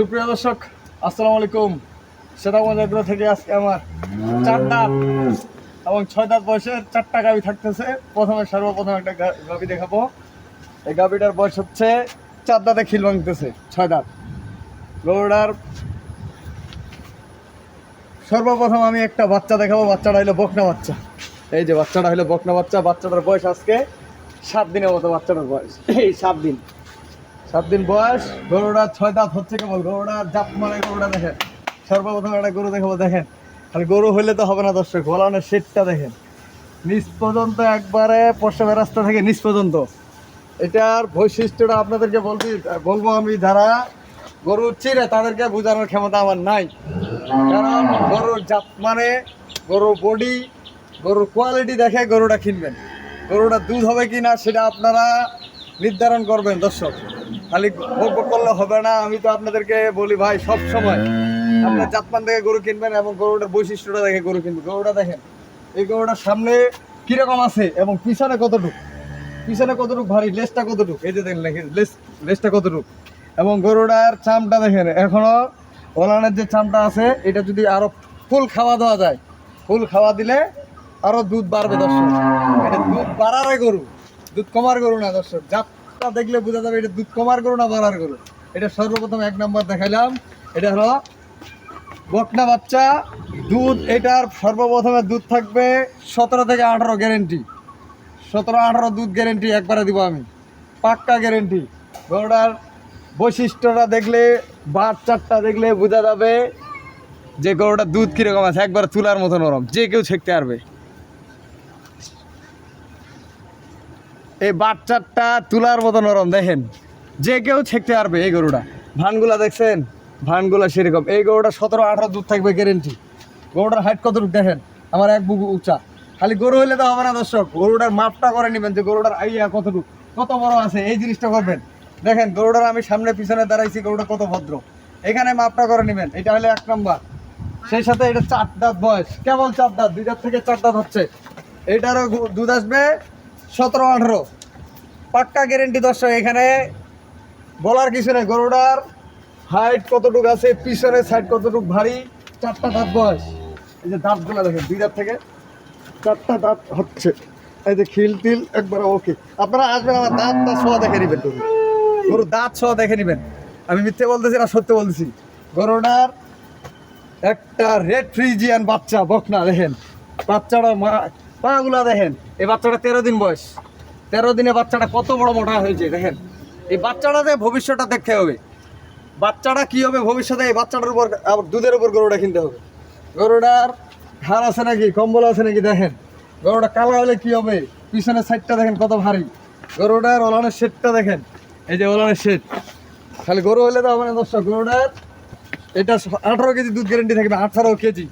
সুপ্রিয় দর্শক, আসসালামু আলাইকুম। সেতাগঞ্জ এগ্রো থেকে আজকে আমার চার দাঁত এবং ছয় দাঁত বয়সের চারটা গাভি থাকতেছে। প্রথমে সর্বপ্রথম একটা গাভি দেখাবো। এই গাভিটার বয়স হচ্ছে চার দাঁতে খিল ভাঙতেছে, ছয় দাঁত। গরুটার সর্বপ্রথম আমি একটা বাচ্চা দেখাবো, বাচ্চাটা হলো বকনা বাচ্চা। এই যে বাচ্চাটা হলো বকনা বাচ্চা, বাচ্চাটার বয়স আজকে সাত দিনের মতো, বাচ্চাটার বয়স। এই সাত দিন। সাত দিন বয়স গরুটা ছয় দাঁত হচ্ছে কেবল। গরুটা জাপ মানে গরুটা দেখেন। সর্বপ্রথম একটা গরু দেখাবো, দেখেন। আর গরু হইলে তো হবে না, দর্শক। বলানের শেডটা দেখেন। নিচ পর্যন্ত একবারে পশ্চিমের রাস্তা থেকে নিচ পর্যন্ত। এটার বৈশিষ্ট্যটা আপনাদেরকে বলবি বলব আমি, যারা গরু চিরে তাদেরকে বোঝানোর ক্ষমতা আমার নাই। কারণ গরুর জাত মানে গরুর বডি, গরুর কোয়ালিটি দেখে গরুটা কিনবেন। গরুটা দুধ হবে কি না সেটা আপনারা নির্ধারণ করবেন, দর্শক। খালি বক করলে হবে না, আমি তো আপনাদেরকে বলি ভাই, সব সময় আপনার জাতমান থেকে গরু কিনবেন এবং গরুটার বৈশিষ্ট্যটা দেখে গরু কিনবেন। গরুটা দেখেন, এই গরুটার সামনে কীরকম আছে এবং পিছনে কতটুকু? পিছনে কতটুকু ভারী লেসটা কতটুকু? এই যে দেখেন লেজ, লেজটা কতটুকু? এবং গরুটার চামটা দেখেন, এখনও ওলানের যে চামটা আছে, এটা যদি আরও ফুল খাওয়া দেওয়া যায়, ফুল খাওয়া দিলে আরও দুধ বাড়বে, দর্শক। এটা দুধ বাড়ারে গরু। দুধ কমার গরু না, দর্শক। জাতটা দেখলে বোঝা যাবে এটা দুধ কমার গরু না বাড়ার গরু। এটা সর্বপ্রথম এক নম্বর দেখাইলাম। এটা হলো বকনা বাচ্চা। দুধ, এটার সর্বপ্রথমে দুধ থাকবে সতেরো থেকে আঠারো গ্যারেন্টি সতেরো, আঠারো দুধ গ্যারেন্টি একবারে দিব আমি। পাক্কা গ্যারেন্টি গরুটার বৈশিষ্ট্যটা দেখলে বাট চারটা দেখলে বোঝা যাবে যে গরুটার দুধ কীরকম আছে। একবার তুলার মতো নরম যে কেউ ছেঁকতে পারবে। এই বাচ্চারটা তুলার মতো নরম, দেখেন। যে কেউ ছেঁকতে পারবে এই গরুটা। ভানগুলা দেখছেন? ভানগুলা সেরকম। এই গরুটা সতেরো, আঠারো দুধ থাকবে গ্যারেন্টি গরুটার হাইট কতটুকু দেখেন? আমার এক বুকু উঁচা। খালি গরু হইলে তো হবে না, দর্শক। গরুটার মাপটা করে নেবেন যে গরুটার আইয়া কতটুকু। কত বড় আছে, এই জিনিসটা করবেন। দেখেন, গরুটার আমি সামনে পিছনে দাঁড়াইছি, গরুটা কত ভদ্র। এখানে মাপটা করে নেবেন। এটা হলে এক নম্বর। সেই সাথে এটা চার দাঁত বয়স। কেবল চার দাঁত, দুই দাঁত থেকে চার দাঁত হচ্ছে। এটারও দুধ আসবে সতেরো, আঠেরো। পাক্কা গ্যারেন্টি দর্শক, এখানে বলার কিছু নেই, গরুটার হাইট কতটুকু আছে পিছনের সাইড কতটুকু ভারী, চারটা দাঁত বয়স। এই যে দাঁতগুলো দেখেন, দুই দাঁত থেকে চারটা দাঁত হচ্ছে। এই যে খিল টিল, একবার ওকে আপনারা আসবেন আমার দাঁতটা ছোঁয়া দেখে নেবেন তুমি গরুর দাঁত ছোঁয়া দেখে নেবেন। আমি মিথ্যে বলতেছি না, সত্য বলতেছি। গরুটার একটা রেড ফ্রিজিয়ান বাচ্চা, বকনা, দেখেন। বাচ্চাটা মা- পাগুলা দেখেন, এই বাচ্চাটা তেরো দিন বয়স। তেরো দিনে বাচ্চাটা কত বড় মোটা হয়েছে, দেখেন। এই বাচ্চাটাতে ভবিষ্যৎটা দেখতে হবে। বাচ্চাটা কি হবে ভবিষ্যতে, এই বাচ্চাটার উপর দুধের উপর গরুটা কিনতে হবে। গরুটার হাড় আছে নাকি, কম্বল আছে নাকি, দেখেন। গরুটা কালো হলে কি হবে? পিছনের সাইডটা দেখেন কত ভারী। গরুটার ওলানের শেডটা দেখেন। এই যে ওলানের শেড খালি গরু হলে তো হবে না দর্শক, গরুটার এটা আঠারো কেজি দুধ গ্যারেন্টি থাকবে, আঠারো কেজি।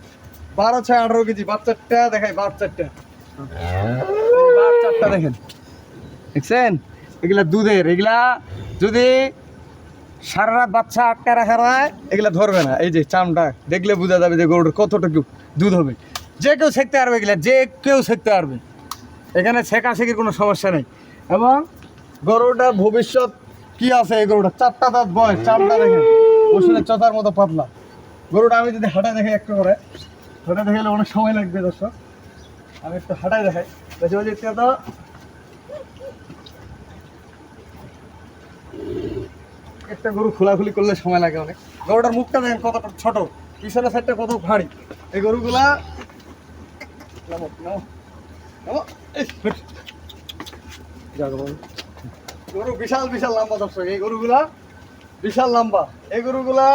বারো ছয় আঠারো কেজি, বাচ্চারটা দেখাই, বাচ্চারটা। দেখেন। দেখছেন? এগুলা দুধের, এগুলা যদি সারা রাত বাচ্চা আটকা রাখা হয় এগুলা ধরবে না। এই যে চামটা দেখলে বোঝা যাবে যে গরুটার কতটুকু দুধ হবে। যে কেউ শেখতে পারবে এগুলা, যে কেউ শেখতে পারবে। এখানে শেখা শেখির কোনো সমস্যা নেই। এবং গরুটার ভবিষ্যৎ কি আছে এই গরুটা? চারটা দাঁত বয়স চামটা দেখেন। ওষুধের চতার মতো পাতলা। গরুটা আমি যদি হাঁটায় দেখে একটু করে হাঁটায় দেখালে অনেক সময় লাগবে দর্শক। আমি একটু হাঁটায় দেখাই। বেশি বেশি একটু তো? একটা গরু খোলাখুলি করলে সময় লাগে অনেক। গরুটার মুখটা দেখেন কতটা ছোট, পিছনের সাইডটা কত ভারী। এই গরুগুলা। গরু বিশাল বিশাল লম্বা দর্শক, এই গরুগুলা বিশাল লম্বা। এই গরুগুলা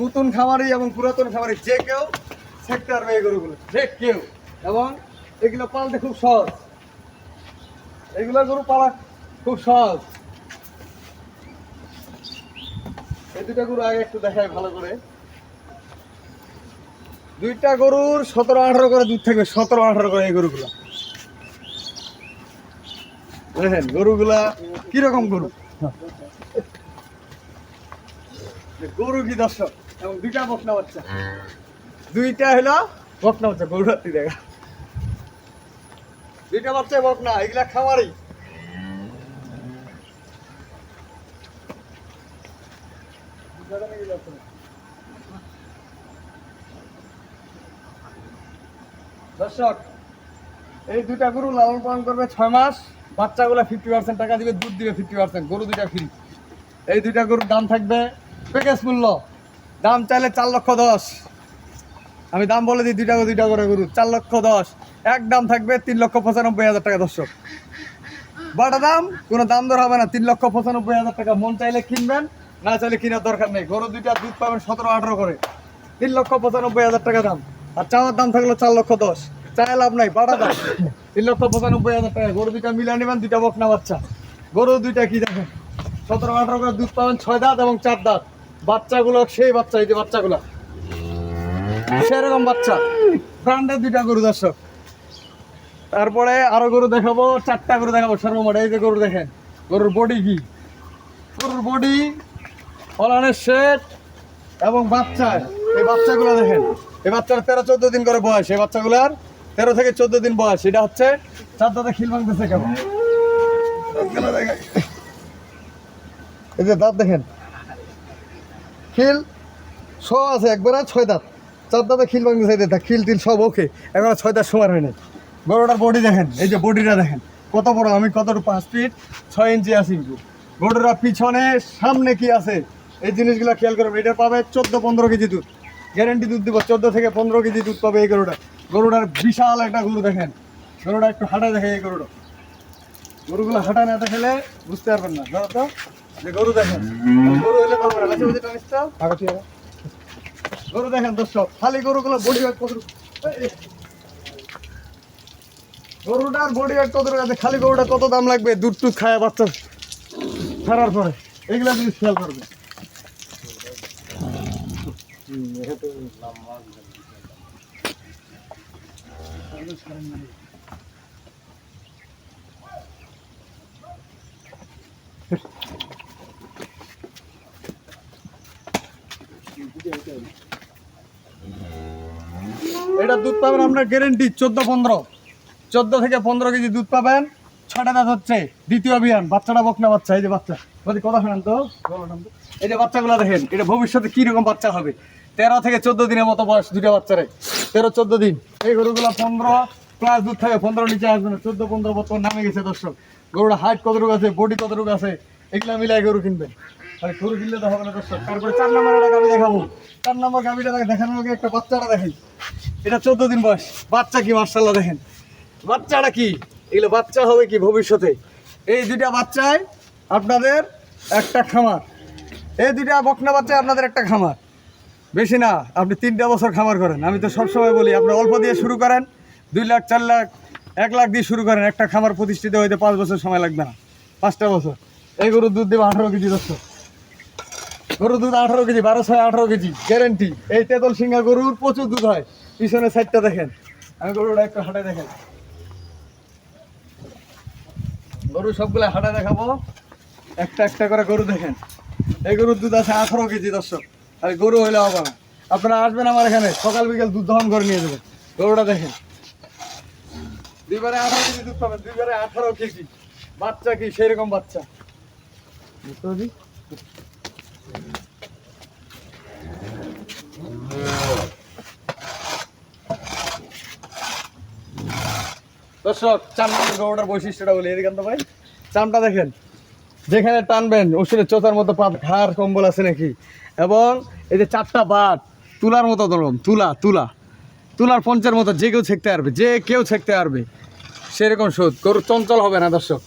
নতুন খামারি এবং পুরাতন খামারি যে কেউ পারবে এই গরুগুলো, যে কেউ। এবং এগুলো পালতে খুব সহজ। এগুলো গরু পালা খুব সহজ। এই দুটা গরু আগে একটু দেখায় ভালো করে। দুইটা গরুর সতেরো, আঠারো করে দুধ থাকবে, সতেরো, আঠারো করে এই গরুগুলা। দেখেন, গরুগুলা কীরকম গরু? গরু কি দর্শক? এবং দুইটা বকনা বাচ্চা। দুইটা হলো বকনা বাচ্চা, গরু দেখা দুইটা বাচ্চা বকনা এগুলা খামারি। বুঝা গেল দর্শক, এই দুইটা গরু লালন পালন করবে ছয় মাস, বাচ্চাগুলো ফিফটি পার্সেন্ট টাকা দিবে, দুধ দিবে ফিফটি পার্সেন্ট গরু দুইটা ফ্রি এই দুইটা গরুর দাম থাকবে প্যাকেজ মূল্য, দাম চাইলে চার লক্ষ দশ। আমি দাম বলে দিই, দুইটা দুইটা করে গরু, চার লক্ষ দশ। এক দাম থাকবে তিন লক্ষ পঁচানব্বই হাজার টাকা, দর্শক। বাটা দাম, কোনো দাম দর হবে না, তিন লক্ষ পঁচানব্বই হাজার টাকা। মন চাইলে কিনবেন, না চাইলে কেনার দরকার নেই। গরু দুইটা দুধ পাবেন সতেরো আঠারো করে। তিন লক্ষ পঁচানব্বই হাজার টাকা দাম। আর চাওয়ার দাম থাকল চার লক্ষ দশ। চায় লাভ নাই, বাটা দাম। তিন লক্ষ পঁচানব্বই হাজার টাকা। গরু দুইটা মিলা নেবেন, দুইটা বকনা বাচ্চা। গরু দুইটা কি দেখেন? সতেরো আঠারো করে দুধ পাবেন, ছয় দাঁত এবং চার দাঁত। বাচ্চাগুলো, সেই বাচ্চা, এই যে বাচ্চাগুলো। সেরকম বাচ্চা। ব্র্যান্ডের দুইটা গরু, দর্শক। তারপরে আরও গরু দেখাবো, চারটা গরু দেখাবো, সর্বমোট। এই যে গরু দেখেন, গরুর বডি কি? গরুর বডি ফলানের শেড এবং বাচ্চা। এই বাচ্চাগুলো দেখেন, এই বাচ্চার তেরো চোদ্দ দিন করে বয়স, এই বাচ্চাগুলার তেরো থেকে চোদ্দ দিন বয়স। এটা হচ্ছে চার দাঁতে খিল ভাঙতেছে কেমন। এই যে দাঁত দেখেন। খিল ছ আছে, একবারে ছয় দাঁত। চার দাঁতে খিল ভাঙতেছে খিল টিল সব ওকে এখন ছয় দাঁত সময় হয় না গরুটার বডি দেখেন এই যে বডিটা দেখেন কত বড় আমি কতটুকু পাঁচ ফিট ছয় ইঞ্চি আছি গরুটার পিছনে সামনে কি আছে? এই জিনিসগুলো খেয়াল করবেন এটা পাবে চোদ্দ পনেরো কেজি দুধ। গ্যারেন্টি দুধ দিব চোদ্দ থেকে পনেরো কেজি দুধ পাবে এই গরুটা। গরুটার বিশাল একটা গরু দেখেন গরুটা একটু হাঁটা দেখে এই গরুটা। গরুগুলো হাঁটা না দেখালে বুঝতে পারবেন না। ধরো তো? যে গরু দেখেন গরু হলে পারবে না। কাছে বুঝে টানিসটা গরু দেখেন দর্শক খালি গরুগুলো বডি এই, গরুটার বডি ওয়েট কত আছে? খালি গরুটা কত দাম লাগবে? দুধ টুধ খায় বাচ্চা ছাড়ার পরে। এগুলা জিনিস খেয়াল করবে। এটা দুধ পাবেন আপনার গ্যারেন্টি চোদ্দ পনেরো। চোদ্দ থেকে পনেরো কেজি দুধ পাবেন। ছটা দাঁত হচ্ছে দ্বিতীয় অভিযান। বাচ্চাটা বকনা বাচ্চা, এই যে বাচ্চা। বলছি কথা শোনান তো। এই যে বাচ্চাগুলো দেখেন, এটা ভবিষ্যতে কি রকম বাচ্চা হবে? তেরো থেকে চোদ্দ দিনের মতো বয়স দুটো বাচ্চারে। তেরো, চোদ্দ দিন। এই গরুগুলো পনেরো প্লাস দুধ থাকে, পনেরো নিচে আসবে না। চোদ্দ, পনেরো বছর নামে গেছে দর্শক। গরুটা হাইট কতটুকু আছে বডি কতটুকু আছে, এগুলো মিলাই গরু কিনবেন আর গরু কিনলে তো হবে না দর্শক। তারপরে চার নম্বর একটা দেখাবো। চার নম্বর গাড়িটা দেখানোর আগে একটা বাচ্চাটা দেখাই এটা চোদ্দ দিন বয়স। বাচ্চা কি মার্শাল্লাহ দেখেন। বাচ্চাটা কি? এগুলো বাচ্চা হবে কি ভবিষ্যতে? এই দুইটা বাচ্চায় আপনাদের একটা খামার। এই দুইটা বকনা বাচ্চায় আপনাদের একটা খামার। বেশি না, আপনি তিনটা বছর খামার করেন। আমি তো সবসময় বলি, আপনি অল্প দিয়ে শুরু করেন, দুই লাখ, চার লাখ, এক লাখ দিয়ে শুরু করেন। একটা খামার প্রতিষ্ঠিত হইতে পাঁচ বছর সময় লাগবে না, পাঁচটা বছর। এই গরুর দুধ দেবে আঠারো কেজি দশ। গরুর দুধ আঠারো কেজি, বারো ছয় আঠারো কেজি গ্যারেন্টি এই তেতল সিংহা গরুর প্রচুর দুধ হয়। পিছনে সাইডটা দেখেন। আমি গরুটা একটু হাঁটায় দেখেন। গরু সবগুলো হাঁটা দেখাবো। একটা একটা করে গরু দেখেন। এই গরুর দুধ আছে আঠারো কেজি, দর্শক। আর গরু হইলে হবে না আপনারা আসবেন আমার এখানে, সকাল বিকেল দুধ দহন করে নিয়ে যাবেন। গরুটা দেখেন। দুইবারে আঠারো কেজি দুধ পাবেন, দুইবারে আঠারো কেজি। বাচ্চা কি? সেই রকম বাচ্চা। বুঝতে পারছি? দর্শক চার নম্বর গরুটার বৈশিষ্ট্যটা বলি, এদিকে তো ভাই। চামটা দেখেন, যেখানে টানবেন, ওষুধের চোতার মতো পাত ঘাড়, কম্বল আছে নাকি? এবং এই যে চারটা বাট তুলার মতো ধরুন, তুলা তুলা। তুলার পঞ্চের মতো যে কেউ ছেঁকতে পারবে, যে কেউ ছেঁকতে পারবে, সেরকম সুদ। গরু চঞ্চল হবে না, দর্শক।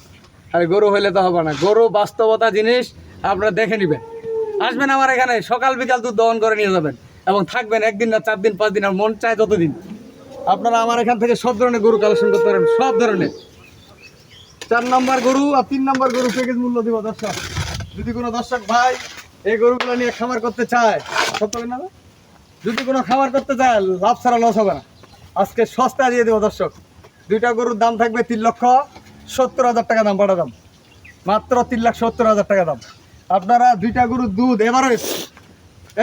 আর গরু হইলে তো হবে না। গরু বাস্তবতা জিনিস, আপনারা দেখে নেবেন। আসবেন আমার এখানে, সকাল বিকাল দুধ দহন করে নিয়ে যাবেন। এবং থাকবেন একদিন না চার দিন, পাঁচ দিন, আর মন চায় ততদিন আপনারা আমার এখান থেকে সব ধরনের গরু কালেকশন করতে পারেন, সব ধরনের। চার নম্বর গরু আর তিন নম্বর গরু প্যাকেজ মূল্য দিব দর্শক। যদি কোনো দর্শক ভাই এই গরুগুলো নিয়ে খামার করতে চায় সত্য না যদি কোনো খামার করতে চায়, লাভ ছাড়া লস হবে না। আজকে সস্তা দিয়ে দেবো দর্শক। দুইটা গরুর দাম থাকবে তিন লক্ষ সত্তর হাজার টাকা দাম বাটা দাম। মাত্র তিন লাখ সত্তর হাজার টাকা দাম। আপনারা দুইটা গরুর দুধ এভারেজ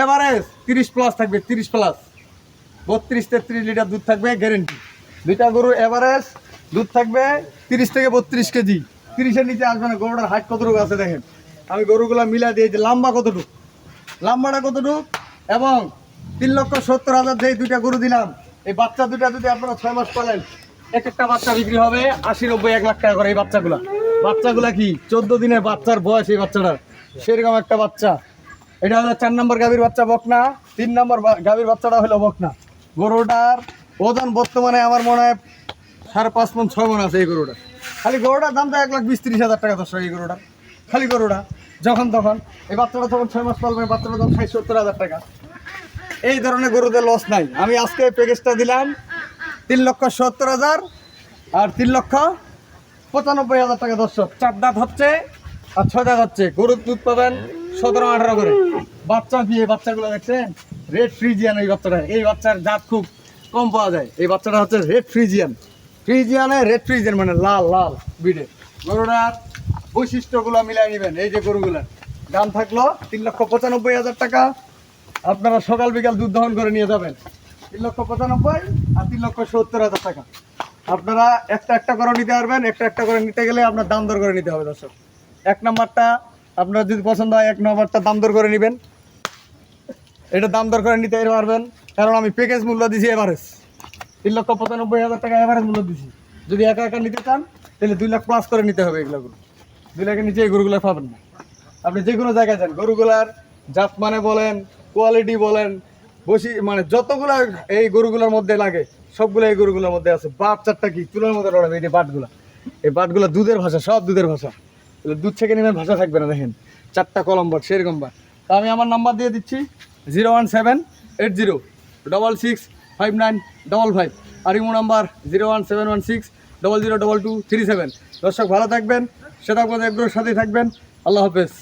এভারেজ তিরিশ প্লাস থাকবে, তিরিশ প্লাস বত্রিশ তেত্রিশ লিটার দুধ থাকবে গ্যারেন্টি দুইটা গরুর এভারেজ দুধ থাকবে তিরিশ থেকে বত্রিশ কেজি। তিরিশের নিচে আসবে না, গরুটার হাইট কতটুকু আছে দেখেন। আমি গরুগুলা মিলা দিয়েছি, লম্বা কতটুকু? লাম্বাটা কতটুক? এবং তিন লক্ষ সত্তর হাজার যেই দুইটা গরু দিলাম, এই বাচ্চা দুইটা যদি আপনারা ছয় মাস পালেন, এক একটা বাচ্চা বিক্রি হবে আশি, নব্বই, এক লাখ টাকা করে এই বাচ্চাগুলা। বাচ্চাগুলা কি? চোদ্দ দিনের বাচ্চার বয়স এই বাচ্চাটার। সেরকম একটা বাচ্চা। এটা হলো চার নম্বর গাভীর বাচ্চা বকনা, তিন নম্বর গাভীর বাচ্চাটা হলো বকনা। গরুটার ওজন বর্তমানে আমার মনে হয় সাড়ে পাঁচ মন ছয় মন আছে এই গরুটা খালি গরুটার দাম তো এক লাখ বিশ, ত্রিশ হাজার টাকা দর্শক এই গরুটা খালি গরুটা, যখন তখন। এই বাচ্চাটা তখন ছয় মাস পালবে বাচ্চাটার দাম ষাট সত্তর হাজার টাকা। এই ধরনের গরুদের লস নাই। আমি আজকে প্যাকেজটা দিলাম তিন লক্ষ সত্তর হাজার আর তিন লক্ষ পঁচানব্বই হাজার টাকা দর্শক। চার দাঁত হচ্ছে আর ছয় দাঁত হচ্ছে। গরুর দুধ পাবেন সতেরো আঠারো করে। বাচ্চা এই বাচ্চাগুলো দেখছেন? রেড ফ্রিজিয়ান এই বাচ্চাটা। এই বাচ্চার জাত খুব কম পাওয়া যায়। এই বাচ্চাটা হচ্ছে রেড ফ্রিজিয়ান ফ্রিজিয়ানে রেড ফ্রিজিয়ান মানে লাল লাল বিডে গরুটার বৈশিষ্ট্যগুলো মিলাই নেবেন। এই যে গরুগুলার দাম থাকল তিন লক্ষ পঁচানব্বই হাজার টাকা। আপনারা সকাল বিকাল দুধ দহন করে নিয়ে যাবেন। তিন লক্ষ পঁচানব্বই আর তিন লক্ষ সত্তর হাজার টাকা। আপনারা একটা একটা করে নিতে পারবেন, একটা একটা করে নিতে গেলে আপনার দাম দর করে নিতে হবে দর্শক। এক নম্বরটা আপনার যদি পছন্দ হয়, এক নম্বরটা দাম দর করে নেবেন। এটা দাম দর করে নিতে পারবেন। কারণ আমি প্যাকেজ মূল্য দিছি এভারেজ তিন লক্ষ পঁচানব্বই হাজার টাকা এভারেজ মূল্য দিছি। যদি একা একা নিতে চান, তাহলে দুই লাখ প্লাস করে নিতে হবে এগুলো দুই লাখের নিচে এই গরুগুলো পাবেন না। আপনি যে কোনো জায়গায় যান, গরুগুলার জাত মানে বলেন কোয়ালিটি বলেন, বসি মানে যতগুলা এই গরুগুলোর মধ্যে লাগে, সবগুলো এই গরুগুলোর মধ্যে আছে। বাট চারটা কি? চুলের মধ্যে লড়াবে এই যে বাটগুলা এই বাটগুলা দুধের ভাষা, সব দুধের ভাষা। দুধ থেকে নেবেন ভাষা থাকবে না, দেখেন। চারটা কলম বাট সেরকম বাট তা আমি আমার নাম্বার দিয়ে দিচ্ছি। Zero one seven eight zero double six five nine double five আর imo number zero one seven one six double zero double two three seven দর্শক, ভালো থাকবেন সেটা একগুলোর সাথেই থাকবেন। আল্লাহ হাফেজ।